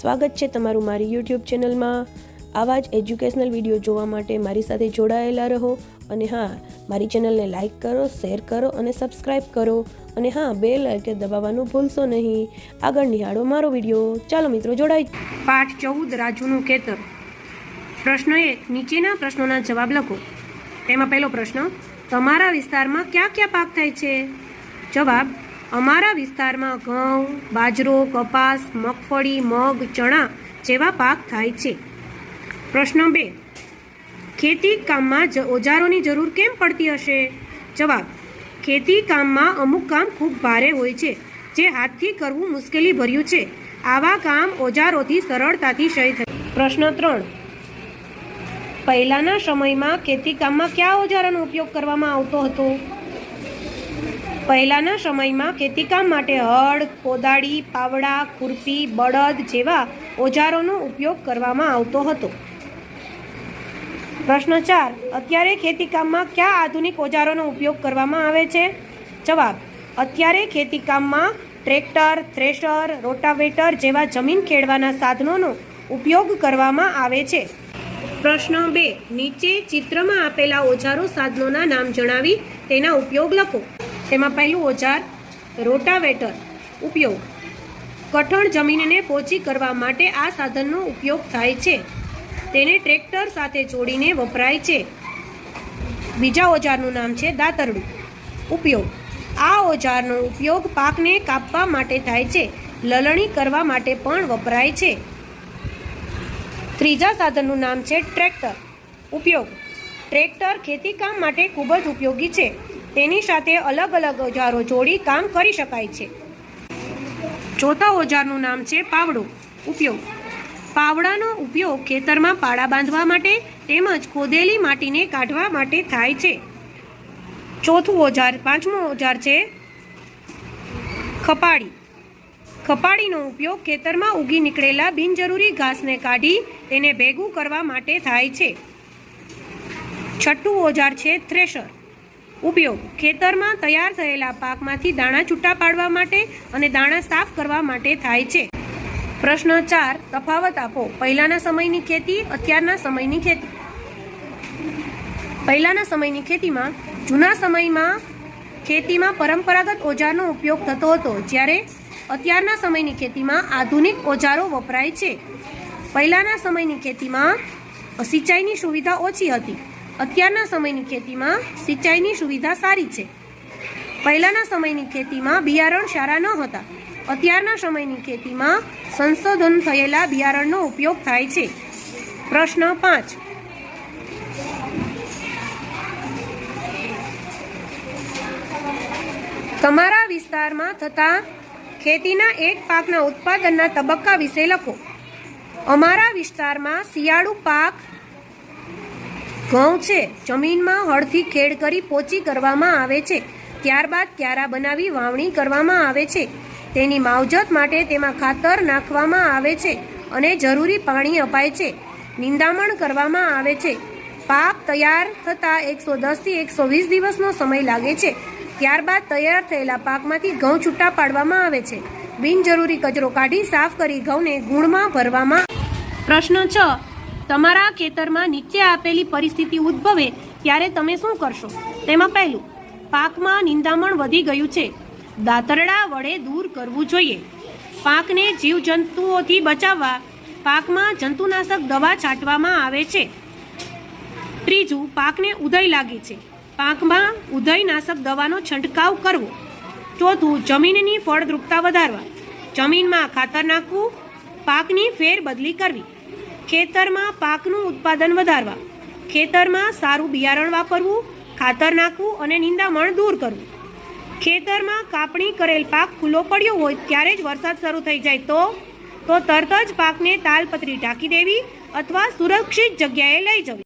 સ્વાગત છે તમારું મારી યુટ્યુબ ચેનલમાં. આવા જ એજ્યુકેશનલ વીડિયો જોવા માટે મારી સાથે જોડાયેલા રહો અને હા, મારી ચેનલને લાઇક કરો શેર કરો અને સબસ્ક્રાઈબ કરો. અને હા બે લાઇકે દબાવવાનું ભૂલશો નહીં. આગળ નિહાળો મારો વીડિયો ચાલો મિત્રો જોડાય પાઠ ચૌદ, રાજુનું ખેતર. પ્રશ્ન એક, નીચેના પ્રશ્નોના જવાબ લખો. તેમાં પહેલો પ્રશ્ન, તમારા વિસ્તારમાં કયા કયા પાક થાય છે? જવાબ અમારા વિસ્તારમાં ઘઉં, બાજરો, કપાસ, મગફળી, મગ, ચણા જેવા પાક થાય છે. પ્રશ્ન બે, ખેતી કામમાં ઓજારોની જરૂર કેમ પડતી હશે? જવાબ, ખેતી કામમાં અમુક કામ ખૂબ ભારે હોય છે, જે હાથથી કરવું મુશ્કેલી ભર્યું છે. આવા કામ ઓજારોથી સરળતાથી શય થાય. પ્રશ્ન ત્રણ, પહેલાના સમયમાં ખેતી કામમાં કયા ઓજારોનો ઉપયોગ કરવામાં આવતો હતો? પહેલાના સમયમાં ખેતીકામ માટે હળ, કોદાળી, પાવડા, ખુરપી, બળદ જેવા ઓજારોનો ઉપયોગ કરવામાં આવતો હતો. પ્રશ્ન ચાર, અત્યારે ખેતીકામમાં કયા આધુનિક ઓજારોનો ઉપયોગ કરવામાં આવે છે? જવાબ, અત્યારે ખેતીકામમાં ટ્રેક્ટર, થ્રેશર, રોટાવેટર જેવા જમીન ખેડવાના સાધનોનો ઉપયોગ કરવામાં આવે છે. પ્રશ્ન બે, નીચે ચિત્રમાં આપેલા ઓજારો સાધનોના નામ જણાવી તેના ઉપયોગ લખો. તેમાં પહેલું ઓજાર, રોટાવેટર, ઉપયોગ. કઠણ જમીનને પોચી કરવા માટે આ સાધનનો ઉપયોગ થાય છે. તેને ટ્રેક્ટર સાથે જોડીને વપરાય છે. બીજા ઓજારનું નામ છે દાતરડું. ઉપયોગ. આ ઓજારનો ઉપયોગ પાકને કાપવા માટે થાય છે. લલણી કરવા માટે પણ વપરાય છે. ત્રીજા સાધનનું નામ છે ટ્રેક્ટર. ઉપયોગ. ટ્રેક્ટર ખેતીકામ માટે ખૂબ જ ઉપયોગી છે. તેની સાથે અલગ અલગ ઓજારો જોડી કામ કરી શકાય છે. ચોથા ઓજારનું નામ છે પાવડો. ઉપયોગ. પાવડાનો ઉપયોગ ખેતરમાં પાડા બાંધવા માટે તેમજ ખોદેલી માટીને કાઢવા માટે થાય છે. ચોથું ઓજાર, પાંચમું ઓજાર છે ખપાડી ખપાડીનો ઉપયોગ ખેતરમાં ઉગી નીકળેલા બિનજરૂરી ઘાસને કાઢી તેને ભેગું કરવા માટે થાય છે. છઠ્ઠું ઓજાર છે થ્રેશર. ઉપયોગ. ખેતરમાં તૈયાર થયેલા પાકમાંથી દાણા છૂટા પાડવા માટે અને દાણા સાફ કરવા માટે થાય છે. પ્રશ્ન ચાર, તફાવત આપો. પહેલાના સમયની ખેતી, અત્યારના સમયની ખેતી. પહેલાના સમયની ખેતીમાં, જૂના સમયમાં ખેતીમાં પરંપરાગત ઓજારનો ઉપયોગ થતો હતો, જ્યારે અત્યારના સમયની ખેતીમાં આધુનિક ઓજારો વપરાય છે. પહેલાના સમયની ખેતીમાં સિંચાઈની સુવિધા ઓછી હતી. અત્યારના સમયની ખેતીમાં સિંચાઈની સુવિધા સારી છે. પહેલાંના સમયની ખેતીમાં બિયારણ સારા ન હતા. અત્યારના સમયની ખેતીમાં સંશોધન થયેલા બિયારણનો ઉપયોગ થાય છે. પ્રશ્ન પાંચ. તમારા વિસ્તારમાં થતા ખેતીના એક પાકના ઉત્પાદનના તબક્કા વિશે લખો. અમારા વિસ્તારમાં શિયાળુ પાક ઘઉં છે. જમીનમાં હળથી ખેડ કરી પોચી કરવામાં આવે છે. ત્યારબાદ ક્યારા બનાવી વાવણી કરવામાં આવે છે. તેની માવજત માટે તેમાં ખાતર નાખવામાં આવે છે અને જરૂરી પાણી અપાય છે. નિંદામણ કરવામાં આવે છે. પાક તૈયાર થતાં એકસો દસથી એકસો વીસ દિવસનો સમય લાગે છે. ત્યારબાદ તૈયાર થયેલા પાકમાંથી ઘઉં છૂટા પાડવામાં આવે છે. બિનજરૂરી કચરો કાઢી સાફ કરી ઘઉંને ગુણમાં ભરવામાં પ્રશ્ન છ. તમારા ખેતરમાં નીચે આપેલી પરિસ્થિતિ ઉદ્ભવે ત્યારે તમે શું કરશો? તેમાં પહેલું, પાકમાં નિંદામણ વધી ગયું છે. દાતરડા વડે દૂર કરવું જોઈએ. પાકને જીવજંતુઓથી બચાવવા, પાકમાં જંતુનાશક દવા છાંટવામાં આવે છે. ત્રીજું, પાકને ઉદય લાગે છે. પાકમાં ઉદયનાશક દવાનો છંટકાવ કરવો. ચોથું, જમીનની ફળદ્રુપતા વધારવા. જમીનમાં ખાતર નાખવું. પાકની ફેરબદલી કરવી. ખેતરમાં પાકનું ઉત્પાદન વધારવા, ખેતરમાં સારું બિયારણ વાપરવું, ખાતર નાખવું અને નિંદામણ દૂર કરવું. ખેતરમાં કાપણી કરેલ પાક ખુલ્લો પડ્યો હોય ત્યારે જ વરસાદ શરૂ થઈ જાય તો તો તરત જ પાકને તાલપત્રી ઢાંકી દેવી અથવા સુરક્ષિત જગ્યાએ લઈ જવી.